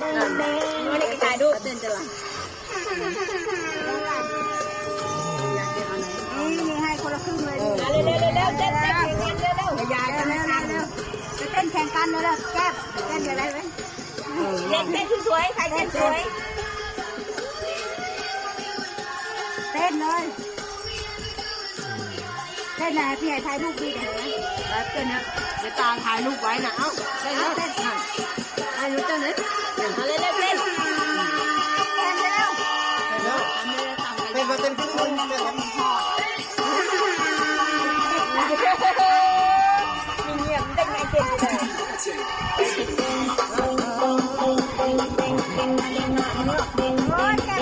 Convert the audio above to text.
ไม่ถ่ายรูปเต้นจะละนี่ให้คนละครึ่งเลยเร็วเร็วเร็วเร็วเต้นเต้นเร็วเร็วเร็วยายกันแล้วเร็วจะเต้นแข่งกันเลยเลยแก้มเต้นอะไรไหมเต้นเต้นสวยใครเต้นสวยเต้นเลยเต้นไหนพี่ใหญ่ถ่ายรูปดีเลยนะแล้วเต้นนะเดี๋ยวตาถ่ายรูปไว้นะเอ้าเต้นเต้น và mình nhiệm đánh ngay trên đây